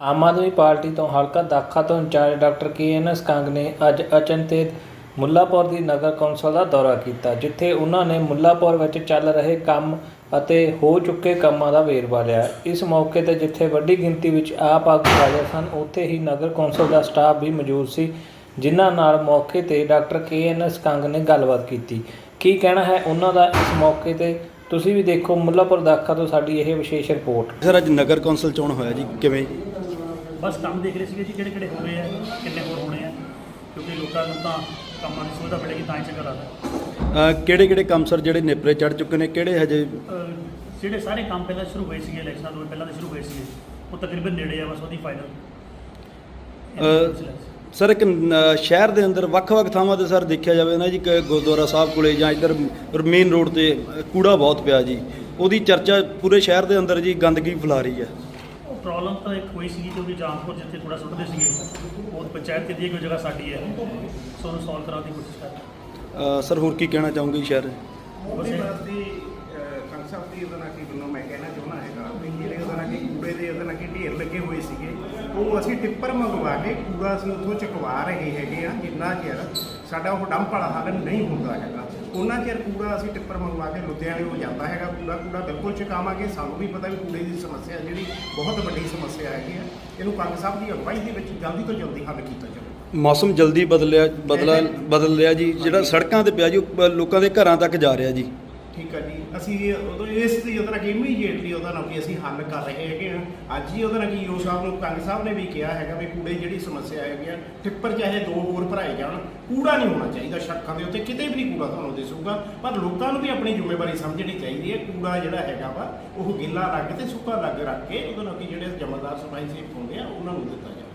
Aam Aadmi party ਤੋਂ ਹਲਕਾ ਦਾਖਾ ਤੋਂ incharge doctor K N S Kang ਨੇ ਅੱਜ ਅਚਨਚੇਤ ਮੁੱਲਾਪੁਰ ਦੀ ਨਗਰ ਕੌਂਸਲ ਦਾ ਦੌਰਾ ਕੀਤਾ, ਜਿੱਥੇ ਉਹਨਾਂ ਨੇ ਮੁੱਲਾਪੁਰ ਵਿੱਚ ਚੱਲ ਰਹੇ ਕੰਮ ਅਤੇ ਹੋ ਚੁੱਕੇ ਕੰਮਾਂ ਦਾ ਵੇਰਵਾ ਲਿਆ। ਇਸ ਮੌਕੇ ਤੇ ਜਿੱਥੇ ਵੱਡੀ ਗਿਣਤੀ ਵਿੱਚ ਆਪ ਆਗੂ ਹਾਜ਼ਰ ਸਨ, ਉੱਥੇ ਹੀ ਨਗਰ ਕੌਂਸਲ ਦਾ ਸਟਾਫ ਵੀ ਮੌਜੂਦ ਸੀ, ਜਿਨ੍ਹਾਂ ਨਾਲ ਮੌਕੇ ਤੇ doctor K N S Kang ਨੇ ਗੱਲਬਾਤ ਕੀਤੀ। ਕੀ ਕਹਿਣਾ ਹੈ ਉਹਨਾਂ ਦਾ ਇਸ ਮੌਕੇ ਤੇ? ਤੁਸੀਂ ਵੀ ਦੇਖੋ ਮੁੱਲਾਪੁਰ ਦਾਖਾ ਤੋਂ ਸਾਡੀ ਇਹ ਵਿਸ਼ੇਸ਼ ਰਿਪੋਰਟ। ਸਰ, ਅੱਜ ਨਗਰ ਕੌਂਸਲ ਚੋਣ ਹੋਇਆ ਜੀ, ਕਿਵੇਂ? ਬਸ ਕੰਮ ਦੇਖ ਰਹੇ ਸੀਗੇ ਜੀ ਕਿਹੜੇ ਕਿਹੜੇ ਹੋ ਆ ਕਿੰਨੇ ਹੋਰ ਹੋਣੇ ਆ ਕਿਉਂਕਿ ਲੋਕਾਂ ਨੂੰ ਤਾਂ ਕੰਮਾਂ ਦੀ ਸੁਵਿਧਾ ਮਿਲੇਗੀ ਤਾਂ ਹੀ ਚੱਕਰ ਆਦਾ ਕਿਹੜੇ ਕਿਹੜੇ ਕੰਮ ਸਰ ਜਿਹੜੇ ਨੇਪਰੇ ਚੜ ਚੁੱਕੇ ਨੇ ਕਿਹੜੇ ਹਜੇ? ਜਿਹੜੇ ਸਾਰੇ ਕੰਮ ਪਹਿਲਾਂ ਸ਼ੁਰੂ ਹੋਏ ਸੀਗੇ ਇਲੈਕਸ਼ਨਾਂ ਤੋਂ ਪਹਿਲਾਂ ਤਾਂ ਸ਼ੁਰੂ ਹੋਏ ਸੀਗੇ ਉਹ ਤਕਰੀਬਨ ਨੇੜੇ ਆ ਬਸ ਉਹਦੀ ਫਾਈਨਲ ਸਰ ਇੱਕ ਸ਼ਹਿਰ ਦੇ ਅੰਦਰ ਵੱਖ-ਵੱਖ ਥਾਵਾਂ ਤੇ ਸਰ ਦੇਖਿਆ ਜਾਵੇ ਨਾ ਜੀ ਕਿ ਗੁਰਦੁਆਰਾ ਸਾਹਿਬ ਕੋਲੇ ਜਾਂ ਇੱਧਰ ਮੇਨ ਰੋਡ ਤੇ ਕੂੜਾ ਬਹੁਤ ਪਿਆ ਜੀ। ਉਹਦੀ ਚਰਚਾ ਪੂਰੇ ਸ਼ਹਿਰ ਦੇ ਅੰਦਰ ਜੀ ਗੰਦਗੀ ਫੈਲਾ ਰਹੀ ਹੈ। ਪ੍ਰੋਬਲਮ ਤਾਂ ਇੱਕ ਹੋਈ ਸੀਗੀ ਕਿ ਉਹਦੀ ਜਾਮਪੁਰ ਜਿੱਥੇ ਥੋੜਾ ਸੁੱਟਦੇ ਸੀਗੇ। ਉਹ ਪੰਚਾਇਤ ਕਹਿੰਦੀ ਹੈ ਕਿ ਉਹ ਜਗ੍ਹਾ ਸਾਡੀ ਹੈ। ਸੋ ਉਹਨੂੰ ਸੋਲਵ ਕਰਾਉਣ ਦੀ ਕੋਸ਼ਿਸ਼ ਕਰ ਸਰ ਹੋਰ ਕੀ ਕਹਿਣਾ ਚਾਹੋਗੇ ਜੀ ਸ਼ਹਿਰ? ਬਸ ਉਹਦੇ ਵਾਸਤੇ ਕੰਸੈਪਟ ਦੀ ਉਹਦਾ ਨਾਲ ਕੀ ਬੰਨੋ ਮੈਂ ਕਹਿਣਾ ਚਾਹੁੰਦਾ ਹੈਗਾ। ਵੀ ਜਿਹੜੇ ਉਹਦਾ ਨਾਲ ਕੀ ਕੂੜੇ ਦੇ ਉਹਦਾ ਨਾਲ ਕੀ ਢੇਰ ਲੱਗੇ ਹੋਏ ਉਹ ਅਸੀਂ ਟਿੱਪਰ ਮੰਗਵਾ ਕੇ ਕੂੜਾ ਅਸੀਂ ਉੱਥੋਂ ਚੁਕਵਾ ਰਹੇ ਹੈਗੇ ਆ ਜਿੰਨਾ ਚਿਰ ਸਾਡਾ ਉਹ ਡੰਪ ਵਾਲਾ ਹੱਲ ਨਹੀਂ ਹੁੰਦਾ ਹੈਗਾ। ਉਹਨਾਂ ਚਿਰ ਕੂੜਾ ਅਸੀਂ ਟਿੱਪਰ ਮੰਗਵਾ ਕੇ ਲੁਧਿਆਣੇ ਉਹ ਜਾਂਦਾ ਹੈਗਾ ਕੂੜਾ ਕੂੜਾ ਬਿਲਕੁਲ ਚੁਕਾਵਾਂਗੇ। ਸਾਨੂੰ ਵੀ ਪਤਾ ਵੀ ਕੂੜੇ ਦੀ ਸਮੱਸਿਆ ਜਿਹੜੀ ਬਹੁਤ ਵੱਡੀ ਸਮੱਸਿਆ ਹੈਗੀ ਆ। ਇਹਨੂੰ ਕੰਗ ਸਾਹਿਬ ਦੀ ਅਗਵਾਈ ਦੇ ਵਿੱਚ ਜਲਦੀ ਤੋਂ ਜਲਦੀ ਹੱਲ ਕੀਤਾ ਜਾਵੇ। ਮੌਸਮ ਜਲਦੀ ਬਦਲਿਆ ਬਦਲਾ ਬਦਲ ਰਿਹਾ ਜੀ। ਜਿਹੜਾ ਸੜਕਾਂ ਤੇ ਪਿਆ ਜੀ ਲੋਕਾਂ ਦੇ ਘਰਾਂ ਤੱਕ ਜਾ ਰਿਹਾ ਜੀ। ਠੀਕ ਹੈ ਅਸੀਂ ਉਦੋਂ ਇਸ ਦੀ ਉਹਦਾ ਕਿ ਇਮੀਡੀਏਟਲੀ ਉਹਦਾ ਨਾਲ ਕਿ ਅਸੀਂ ਹੱਲ ਕਰ ਰਹੇ ਹੈਗੇ ਆ ਅੱਜ ਹੀ ਉਹਦਾ ਨਾਲ ਕਿ ਯੋ ਸਾਹਿਬ ਨੂੰ ਕੰਗ ਸਾਹਿਬ ਨੇ ਵੀ ਕਿਹਾ ਹੈਗਾ ਵੀ ਕੂੜੇ ਜਿਹੜੀ ਸਮੱਸਿਆ ਹੈਗੀ ਆ, ਟਿੱਪਰ ਚਾਹੇ ਦੋ ਹੋਰ ਭਰਾਏ ਜਾਣ, ਕੂੜਾ ਨਹੀਂ ਹੋਣਾ ਚਾਹੀਦਾ ਸੜਕਾਂ ਦੇ ਉੱਤੇ, ਕਿਤੇ ਵੀ ਨਹੀਂ ਕੂੜਾ ਤੁਹਾਨੂੰ ਦਿਸੂਗਾ। ਪਰ ਲੋਕਾਂ ਨੂੰ ਵੀ ਆਪਣੀ ਜ਼ਿੰਮੇਵਾਰੀ ਸਮਝਣੀ ਚਾਹੀਦੀ ਹੈ, ਕੂੜਾ ਜਿਹੜਾ ਹੈਗਾ ਵਾ, ਉਹ ਗਿੱਲਾ ਰੱਖ ਤੇ ਸੁੱਕਾ ਲੱਗ ਰੱਖ ਕੇ ਉਹਦੇ ਨਾਲ ਕਿ ਜਿਹੜੇ ਜਮਾਦਾਰ ਸਫ਼ਾਈ ਸੇਵਕ ਹੁੰਦੇ ਆ, ਉਹਨਾਂ ਨੂੰ ਦਿੱਤਾ ਜਾਵੇ।